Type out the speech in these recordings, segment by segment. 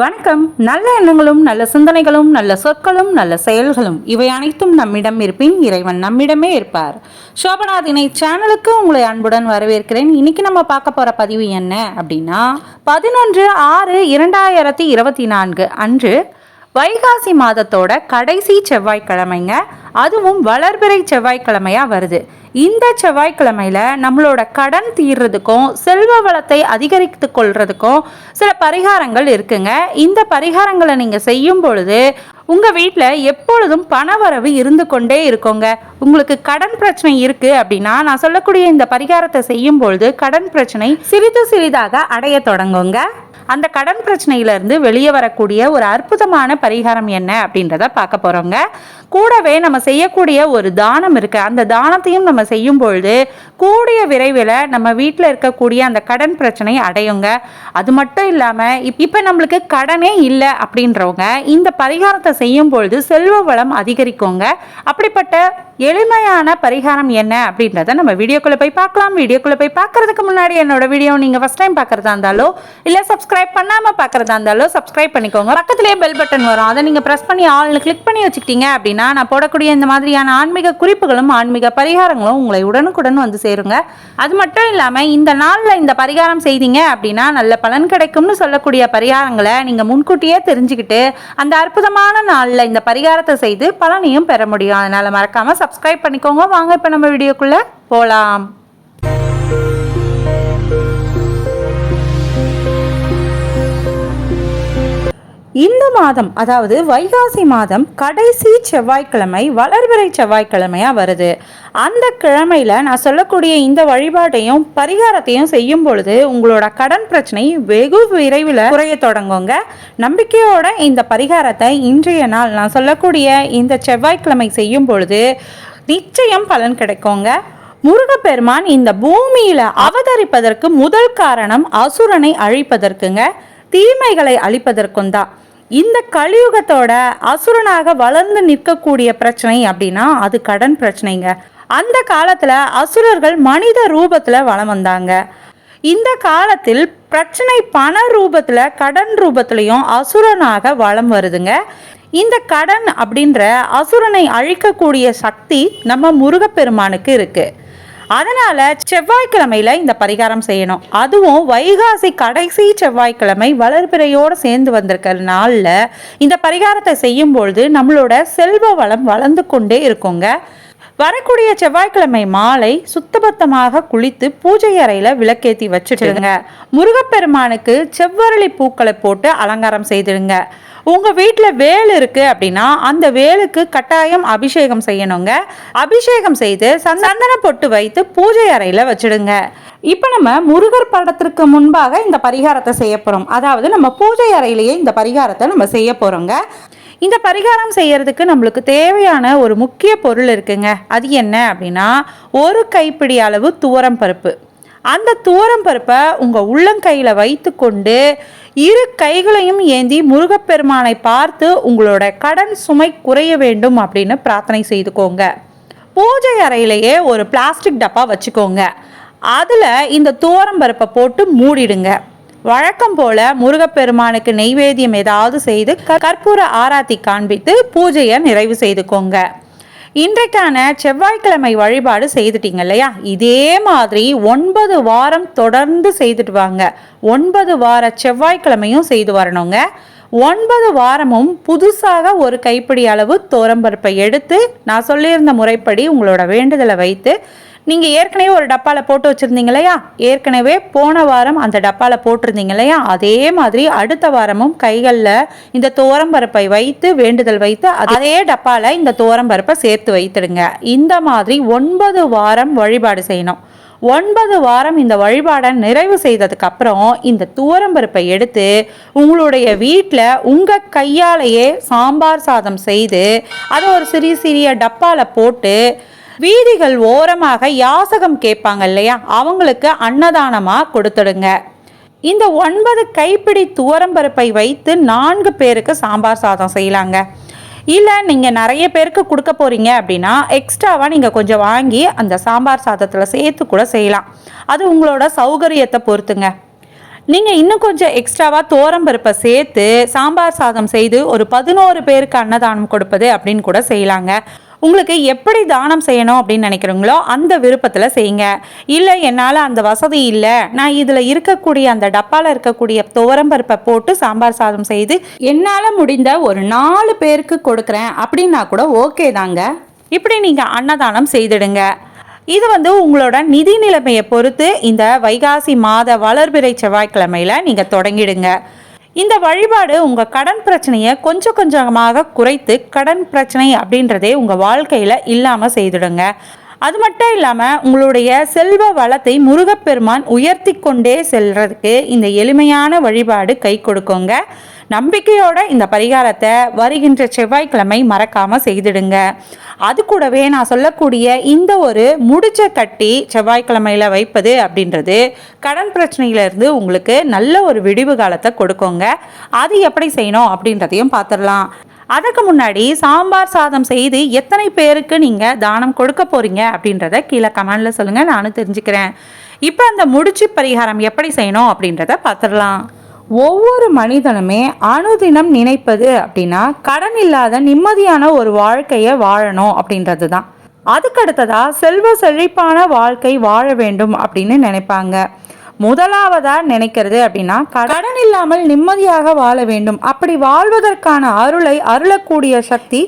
வணக்கம். நல்ல எண்ணங்களும் நல்ல சிந்தனைகளும் நல்ல சொற்களும் நல்ல செயல்களும் இவை அனைத்தும் நம்மிடம் இருப்பின் இறைவன் நம்மிடமே இருப்பார். சோபனா தினை சேனலுக்கு உங்களை அன்புடன் வரவேற்கிறேன். இன்னைக்கு நம்ம பார்க்க போகிற பதிவு என்ன அப்படின்னா பதினொன்று ஆறு இரண்டாயிரத்தி இருபத்தி நான்கு அன்று வைகாசி மாதத்தோட கடைசி செவ்வாய்க்கிழமைங்க. அதுவும் வளர்பிறை செவ்வாய்க்கிழமையாக வருது. இந்த செவ்வாய்க்கிழமையில நம்மளோட கடன் தீர்றதுக்கும் செல்வ வளத்தை அதிகரித்து கொள்றதுக்கும் சில பரிகாரங்கள் இருக்குங்க. இந்த பரிகாரங்களை நீங்கள் செய்யும் பொழுது உங்கள் வீட்டில் எப்பொழுதும் பணவரவு இருந்து கொண்டே இருக்கோங்க. உங்களுக்கு கடன் பிரச்சனை இருக்குது அப்படின்னா நான் சொல்லக்கூடிய இந்த பரிகாரத்தை செய்யும் பொழுது கடன் பிரச்சனை சிறிது சிறிதாக அடைய தொடங்குங்க. அந்த கடன் பிரச்சனையிலேருந்து வெளியே வரக்கூடிய ஒரு அற்புதமான பரிகாரம் என்ன அப்படின்றத பார்க்க போகிறோங்க கூடவே நம்ம செய்யக்கூடிய ஒரு தானம் இருக்குது அந்த தானத்தையும் நம்ம செய்யும் பொழுது கூடிய விரைவில் நம்ம வீட்டில் இருக்கக்கூடிய அந்த கடன் பிரச்சனை அடையுங்க. அது மட்டும் இல்லாமல் இப்போ நம்மளுக்கு கடனே இல்லை அப்படின்றவங்க இந்த பரிகாரத்தை செய்யும் பொழுது செல்வ வளம் அதிகரிக்குங்க. அப்படிப்பட்ட எளிமையான பரிகாரம் என்ன அப்படின்றத நம்ம வீடியோக்குள்ளே போய் பார்க்கலாம். வீடியோக்குள்ளே போய் பார்க்கறதுக்கு முன்னாடி என்னோட வீடியோ நீங்கள் ஃபஸ்ட் டைம் பார்க்குறதா இருந்தாலோ இல்லை சப்ஸ்கிரைப் பண்ணாமல் பார்க்குறதா இருந்தாலோ சப்ஸ்கிரைப் பண்ணிக்கோங்க. பக்கத்துலேயே பெல் பட்டன் வரும். அதை நீங்கள் ப்ரெஸ் பண்ணி ஆள்னு கிளிக் பண்ணி வச்சுக்கிட்டீங்க அப்படின்னா நான் போடக்கூடிய இந்த மாதிரியான ஆன்மீக குறிப்புகளும் ஆன்மீக பரிகாரங்களும் உங்களை உடனுக்குடன் வந்து சேருங்க. அது மட்டும் இல்லாமல் இந்த நாளில் இந்த பரிகாரம் செய்தீங்க அப்படின்னா நல்ல பலன் கிடைக்கும்னு சொல்லக்கூடிய பரிகாரங்களை நீங்கள் முன்கூட்டியே தெரிஞ்சுக்கிட்டு அந்த அற்புதமான நாளில் இந்த பரிகாரத்தை செய்து பலனையும் பெற முடியும். அதனால் மறக்காமல் சப்ஸ்கிரைப் பண்ணிக்கோங்க. வாங்க இப்போ நம்ம வீடியோக்குள்ளே போகலாம் இந்த மாதம் அதாவது வைகாசி மாதம் கடைசி செவ்வாய்க்கிழமை வளர்பிறை செவ்வாய்க்கிழமையாக வருது. அந்த கிழமையில் நான் சொல்லக்கூடிய இந்த வழிபாட்டையும் பரிகாரத்தையும் செய்யும் பொழுது உங்களோட கடன் பிரச்சனை வெகு விரைவில் குறைய தொடங்குங்க. நம்பிக்கையோட இந்த பரிகாரத்தை இன்றைய நாள் நான் சொல்லக்கூடிய இந்த செவ்வாய்க்கிழமை செய்யும் பொழுது நிச்சயம் பலன் கிடைக்குங்க. முருகப்பெருமான் இந்த பூமியில் அவதரிப்பதற்கு முதல் காரணம் அசுரனை அழிப்பதற்குங்க. தீமைகளை அழிப்பதற்கும் தான் இந்த கலியுகத்தோட அசுரனாக வளர்ந்து நிற்கக்கூடிய பிரச்சனை அப்படின்னா அது கடன் பிரச்சனைங்க. அந்த காலத்துல அசுரர்கள் மனித ரூபத்துல வலம் வந்தாங்க. இந்த காலத்தில் பிரச்சனை பண ரூபத்துல கடன் ரூபத்திலையும் அசுரனாக வலம் வருதுங்க. இந்த கடன் அப்படின்ற அசுரனை அழிக்கக்கூடிய சக்தி நம்ம முருகப்பெருமானுக்கு இருக்குது அதனால செவ்வாய்க்கிழமையில இந்த பரிகாரம் செய்யணும். அதுவும் வைகாசி கடைசி செவ்வாய்க்கிழமை வளர்பிறையோடு சேர்ந்து வந்திருக்கிற நாளில் இந்த பரிகாரத்தை செய்யும் பொழுது நம்மளோட செல்வ வளம் வளர்ந்து கொண்டே இருக்குங்க. வரக்கூடிய செவ்வாய்க்கிழமை மாலை சுத்தபத்தமாக குளித்து பூஜை அறையில விளக்கேத்தி வச்சுடுங்க. முருகப்பெருமானுக்கு செவ்வரளி பூக்களை போட்டு அலங்காரம் செய்திடுங்க. உங்கள் வீட்டில் வேல் இருக்குது அப்படின்னா அந்த வேலுக்கு கட்டாயம் அபிஷேகம் செய்யணுங்க. அபிஷேகம் செய்து சந்தன பொட்டு வைத்து பூஜை அறையில் வச்சிடுங்க. இப்போ நம்ம முருகர் படத்திற்கு முன்பாக இந்த பரிகாரத்தை செய்ய போகிறோம் அதாவது நம்ம பூஜை அறையிலேயே இந்த பரிகாரத்தை நம்ம செய்ய போகிறோங்க இந்த பரிகாரம் செய்யறதுக்கு நம்மளுக்கு தேவையான ஒரு முக்கிய பொருள் இருக்குங்க. அது என்ன அப்படின்னா ஒரு கைப்பிடி அளவு துவரம் பருப்பு. அந்த துவரம் பருப்பை உங்கள் உள்ளங்கையில் வைத்து கொண்டு இரு கைகளையும் ஏந்தி முருகப்பெருமானை பார்த்து உங்களோட கடன் சுமை குறைய வேண்டும் அப்படின்னு பிரார்த்தனை செய்துக்கோங்க. பூஜை அறையிலேயே ஒரு பிளாஸ்டிக் டப்பா வச்சுக்கோங்க. அதில் இந்த துவரம் பருப்பை போட்டு மூடிடுங்க. வழக்கம் போல முருகப்பெருமானுக்கு நெய்வேத்தியம் ஏதாவது செய்து க- கற்பூர ஆராத்தி காண்பித்து பூஜையை நிறைவு செய்துக்கோங்க. இன்றைக்கான செவ்வாய்க்கிழமை வழிபாடு செய்துட்டீங்க இல்லையா? இதே மாதிரி ஒன்பது வாரம் தொடர்ந்து செய்துட்டு வாங்க. ஒன்பது வார செவ்வாய்க்கிழமையும் செய்து வரணுங்க. ஒன்பது வாரமும் புதுசாக ஒரு கைப்பிடி அளவு தோரம்பருப்பை எடுத்து நான் சொல்லியிருந்த முறைப்படி உங்களோட வேண்டுதலை வைத்து நீங்கள் ஏற்கனவே ஒரு டப்பாவில் போட்டு வச்சுருந்தீங்க இல்லையா? ஏற்கனவே போன வாரம் அந்த டப்பாவில் போட்டிருந்தீங்க இல்லையா? அதே மாதிரி அடுத்த வாரமும் கைகளில் இந்த தோரம்பருப்பை வைத்து வேண்டுதல் வைத்து அதே டப்பாவில் இந்த தோரம்பருப்பை சேர்த்து வைத்துடுங்க. இந்த மாதிரி ஒன்பது வாரம் வழிபாடு செய்யணும். ஒன்பது வாரம் இந்த வழிபாடை நிறைவு செய்ததுக்கு அப்புறம் இந்த துவரம்பருப்பை எடுத்து உங்களுடைய வீட்டில் உங்கள் கையாலேயே சாம்பார் சாதம் செய்து அதை ஒரு சிறிய சிறிய டப்பாவில் போட்டு வீதிகள் ஓரமாக யாசகம் கேட்பாங்க இல்லையா? அவங்களுக்கு அன்னதானமாக கொடுத்துடுங்க. இந்த ஒன்பது கைப்பிடி துவரம்பருப்பை வைத்து நான்கு பேருக்கு சாம்பார் சாதம் செய்யலாங்க. இல்லை நீங்கள் நிறைய பேருக்கு கொடுக்க போகிறீங்க அப்படின்னா எக்ஸ்ட்ராவாக நீங்கள் கொஞ்சம் வாங்கி அந்த சாம்பார் சாதத்தில் சேர்த்து கூட செய்யலாம். அது உங்களோட சௌகரியத்தை பொறுத்துங்க. நீங்கள் இன்னும் கொஞ்சம் எக்ஸ்ட்ராவாக தோரம்பருப்பை சேர்த்து சாம்பார் சாதம் செய்து ஒரு பதினோரு பேருக்கு அன்னதானம் கொடுப்பது அப்படின்னு கூட செய்யலாங்க. உங்களுக்கு எப்படி தானம் செய்யணும் அப்படின்னு நினைக்கிறீங்களோ அந்த விருப்பத்தில் செய்யுங்க. இல்லை என்னால் அந்த வசதி இல்லை. நான் இதில் இருக்கக்கூடிய அந்த டப்பாவில் இருக்கக்கூடிய துவரம்பருப்பை போட்டு சாம்பார் சாதம் செய்து என்னால் முடிந்த ஒரு நாலு பேருக்கு கொடுக்குறேன். அப்படின்னா கூட ஓகே தாங்க. இப்படி நீங்கள் அன்னதானம் செய்திடுங்க. இது வந்து உங்களோட நிதி நிலைமையை பொறுத்து இந்த வைகாசி மாத வளர்பிறை செவ்வாய்க்கிழமையில நீங்கள் தொடங்கிடுங்க. இந்த வழிபாடு உங்கள் கடன் பிரச்சனையை கொஞ்சம் கொஞ்சமாக குறைத்து கடன் பிரச்சனை அப்படின்றதே உங்கள் வாழ்க்கையில் இல்லாமல் செய்துடுங்க. அது மட்டும் இல்லாமல் உங்களுடைய செல்வ வளத்தை முருகப்பெருமான் உயர்த்தி கொண்டே செல்றதுக்கு இந்த எளிமையான வழிபாடு கை கொடுக்குங்க. நம்பிக்கையோட இந்த பரிகாரத்தை வருகின்ற செவ்வாய்க்கிழமை மறக்காம செய்திடுங்க. அது கூடவே நான் சொல்லக்கூடிய இந்த ஒரு முடிச்ச கட்டி செவ்வாய்க்கிழமையில வைப்பது அப்படின்றது கடன் பிரச்சனையிலிருந்து உங்களுக்கு நல்ல ஒரு விடிவு காலத்தை கொடுக்குங்க. அது எப்படி செய்யணும் அப்படின்றதையும் பார்த்துடலாம். அதுக்கு முன்னாடி சாம்பார் சாதம் செய்து எத்தனை பேருக்கு நீங்கள் தானம் கொடுக்க போறீங்க அப்படின்றத கீழே கமெண்ட்ல சொல்லுங்கள் நானும் தெரிஞ்சுக்கிறேன். இப்போ அந்த முடிச்சு பரிகாரம் எப்படி செய்யணும் அப்படின்றத பார்த்துடலாம். ஒவ்வொரு மனிதனுமே அனுதினம் நினைப்பது அப்படின்னா கடன் இல்லாத நிம்மதியான ஒரு வாழ்க்கையை வாழணும் அப்படின்றது தான் அதுக்கடுத்ததா செல்வ செழிப்பான வாழ்க்கை வாழ வேண்டும் அப்படின்னு நினைப்பாங்க. முதலாவதா நினைக்கிறது அப்படின்னா கடன் இல்லாமல் நிம்மதியாக வாழ வேண்டும். அப்படி வாழ்வதற்கான அருளை அருளக்கூடிய சக்தி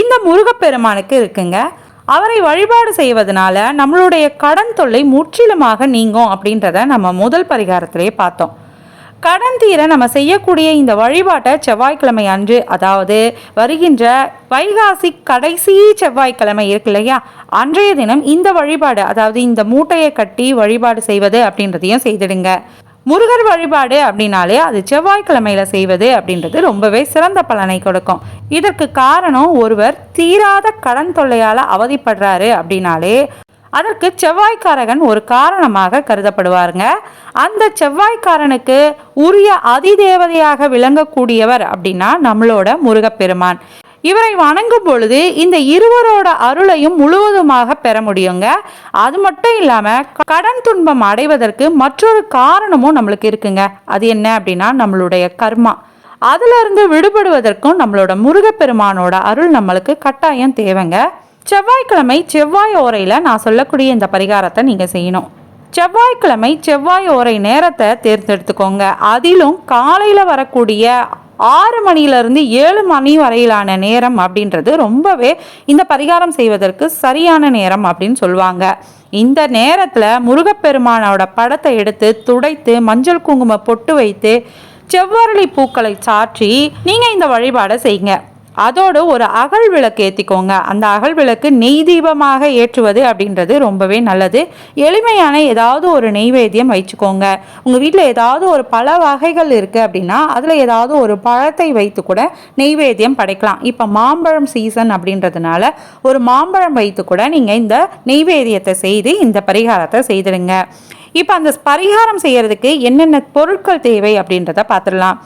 இந்த முருகப்பெருமானுக்கு இருக்குங்க. அவரை வழிபாடு செய்வதனால நம்மளுடைய கடன் தொல்லை முற்றிலுமாக நீங்கும் அப்படின்றத நம்ம முதல் பரிகாரத்திலேயே பார்த்தோம். கடன் தீர நம்ம செய்யக்கூடிய இந்த வழிபாட்டை செவ்வாய்க்கிழமை அன்று அதாவது வருகின்ற வைகாசி கடைசி செவ்வாய்க்கிழமை இருக்கு இல்லையா? அன்றைய தினம் இந்த வழிபாடு அதாவது இந்த மூட்டையை கட்டி வழிபாடு செய்வது அப்படின்றதையும் செய்திடுங்க. முருகர் வழிபாடு அப்படின்னாலே அது செவ்வாய்க்கிழமையில செய்வது அப்படின்றது ரொம்பவே சிறந்த பலனை கொடுக்கும். இதற்கு காரணம் ஒருவர் தீராத கடன் தொல்லையால அவதிப்படுறாரு அப்படின்னாலே அதற்கு செவ்வாய்க்காரகன் ஒரு காரணமாக கருதப்படுவாருங்க. அந்த செவ்வாய்க்காரனுக்கு உரிய அதிதேவதையாக விளங்கக்கூடியவர் அப்படின்னா நம்மளோட முருகப்பெருமான். இவரை வணங்கும் பொழுது இந்த இருவரோட அருளையும் முழுவதுமாக பெற முடியுங்க. அது மட்டும் இல்லாம கடன் துன்பம் அடைவதற்கு மற்றொரு காரணமும் நம்மளுக்கு இருக்குங்க. அது என்ன அப்படின்னா நம்மளுடைய கர்மா. அதுல இருந்து விடுபடுவதற்கும் நம்மளோட முருகப்பெருமானோட அருள் நம்மளுக்கு கட்டாயம் தேவைங்க. செவ்வாய்க்கிழமை செவ்வாய் ஓரையில் நான் சொல்லக்கூடிய இந்த பரிகாரத்தை நீங்கள் செய்யணும். செவ்வாய்க்கிழமை செவ்வாய் ஓரை நேரத்தை தேர்ந்தெடுத்துக்கோங்க. அதிலும் காலையில் வரக்கூடிய ஆறு மணியிலிருந்து ஏழு மணி வரையிலான நேரம் அப்படின்றது ரொம்பவே இந்த பரிகாரம் செய்வதற்கு சரியான நேரம் அப்படின்னு சொல்லுவாங்க. இந்த நேரத்தில் முருகப்பெருமானோட படத்தை எடுத்து துடைத்து மஞ்சள் குங்கும பொட்டு வைத்து செவ்வரளி பூக்களை சாற்றி நீங்கள் இந்த வழிபாடை செய்யுங்க. அதோடு ஒரு அகல் விளக்கு ஏற்றிக்கோங்க அந்த அகல் விளக்கு நெய் தீபமாக ஏற்றுவது அப்படின்றது ரொம்பவே நல்லது. எளிமையான ஏதாவது ஒரு நெய்வேத்தியம் வச்சுக்கோங்க. உங்கள் வீட்டில் ஏதாவது ஒரு பல வகைகள் இருக்குது அப்படின்னா அதில் ஏதாவது ஒரு பழத்தை வைத்து கூட நெய்வேத்தியம் படைக்கலாம். இப்போ மாம்பழம் சீசன் அப்படின்றதுனால ஒரு மாம்பழம் வைத்து கூட நீங்கள் இந்த நெய்வேத்தியத்தை செய்து இந்த பரிகாரத்தை செய்திடுங்க. இப்போ அந்த பரிகாரம் செய்யறதுக்கு என்னென்ன பொருட்கள் தேவை அப்படின்றத பார்த்துடலாம்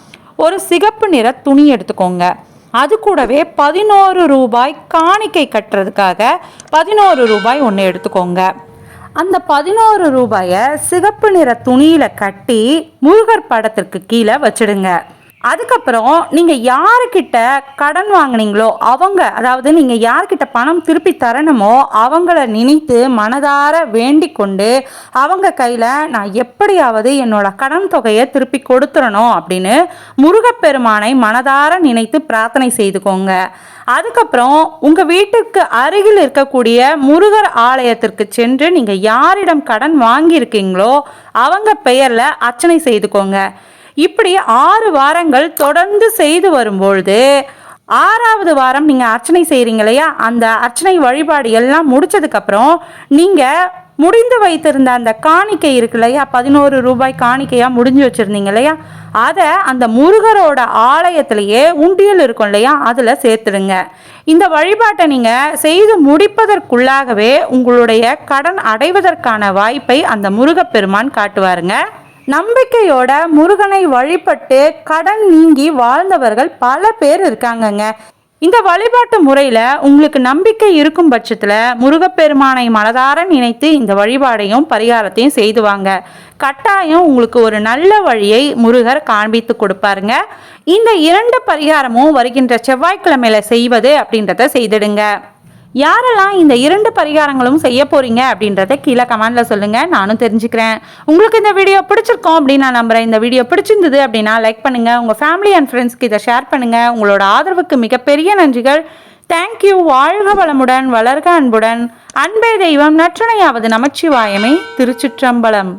ஒரு சிகப்பு நிற துணி எடுத்துக்கோங்க. அது கூடவே பதினோரு ரூபாய் காணிக்கை கட்டுறதுக்காக பதினோரு ரூபாய் ஒன்று எடுத்துக்கோங்க. அந்த பதினோரு ரூபாயை சிகப்பு நிற துணியில் கட்டி முருகர் படத்திற்கு கீழே வச்சிடுங்க. அதுக்கப்புறம் நீங்கள் யாருக்கிட்ட கடன் வாங்கினீங்களோ அவங்க அதாவது நீங்கள் யார்கிட்ட பணம் திருப்பி தரணுமோ அவங்கள நினைத்து மனதார வேண்டி கொண்டு அவங்க கையில் நான் எப்படியாவது என்னோட கடன் தொகையை திருப்பி கொடுத்துடணும் அப்படின்னு முருகப்பெருமானை மனதார நினைத்து பிரார்த்தனை செய்துக்கோங்க. அதுக்கப்புறம் உங்கள் வீட்டுக்கு அருகில் இருக்கக்கூடிய முருகர் ஆலயத்திற்கு சென்று நீங்கள் யாரிடம் கடன் வாங்கியிருக்கீங்களோ அவங்க பெயரில் அர்ச்சனை செய்துக்கோங்க. இப்படி ஆறு வாரங்கள் தொடர்ந்து செய்து வரும்பொழுது ஆறாவது வாரம் நீங்கள் அர்ச்சனை செய்கிறீங்க இல்லையா? அந்த அர்ச்சனை வழிபாடு எல்லாம் முடிச்சதுக்கப்புறம் நீங்கள் முடிந்து வைத்திருந்த அந்த காணிக்கை இருக்கு இல்லையா? பதினோரு ரூபாய் காணிக்கையாக முடிஞ்சு வச்சுருந்தீங்க இல்லையா? அதை அந்த முருகரோட ஆலயத்திலேயே உண்டியல் இருக்கும் இல்லையா? அதில் சேர்த்துடுங்க. இந்த வழிபாட்டை நீங்கள் செய்து முடிப்பதற்குள்ளாகவே உங்களுடைய கடன் அடைவதற்கான வாய்ப்பை அந்த முருகப்பெருமான் காட்டுவாருங்க. நம்பிக்கையோட முருகனை வழிபட்டு கடன் நீங்கி வாழ்ந்தவர்கள் பல பேர் இருக்காங்கங்க. இந்த வழிபாட்டு முறையில் உங்களுக்கு நம்பிக்கை இருக்கும் பட்சத்தில் முருகப்பெருமானை மனதார நினைத்து இந்த வழிபாடையும் பரிகாரத்தையும் செய்துவாங்க கட்டாயம் உங்களுக்கு ஒரு நல்ல வழியை முருகர் காண்பித்து கொடுப்பாருங்க. இந்த இரண்டு பரிகாரமும் வருகின்ற செவ்வாய்க்கிழமையில செய்வது அப்படின்றத செய்திடுங்க. யாரெல்லாம் இந்த இரண்டு பரிகாரங்களும் செய்ய போறீங்க அப்படின்றத கீழே கமெண்ட்ல சொல்லுங்க. நானும் தெரிஞ்சுக்கிறேன். உங்களுக்கு இந்த வீடியோ பிடிச்சிருக்கோம் அப்படின்னு நான் நம்புறேன். இந்த வீடியோ பிடிச்சிருந்தது அப்படின்னா லைக் பண்ணுங்க. உங்க ஃபேமிலி அண்ட் ஃப்ரெண்ட்ஸ்க்கு இதை ஷேர் பண்ணுங்க. உங்களோட ஆதரவுக்கு மிகப்பெரிய நன்றிகள். தேங்க்யூ வாழ்க வளமுடன் வளர்க அன்புடன். அன்பே தெய்வம் நற்றுணையாவது நமச்சிவாயமே. திருச்சிற்றம்பலம்.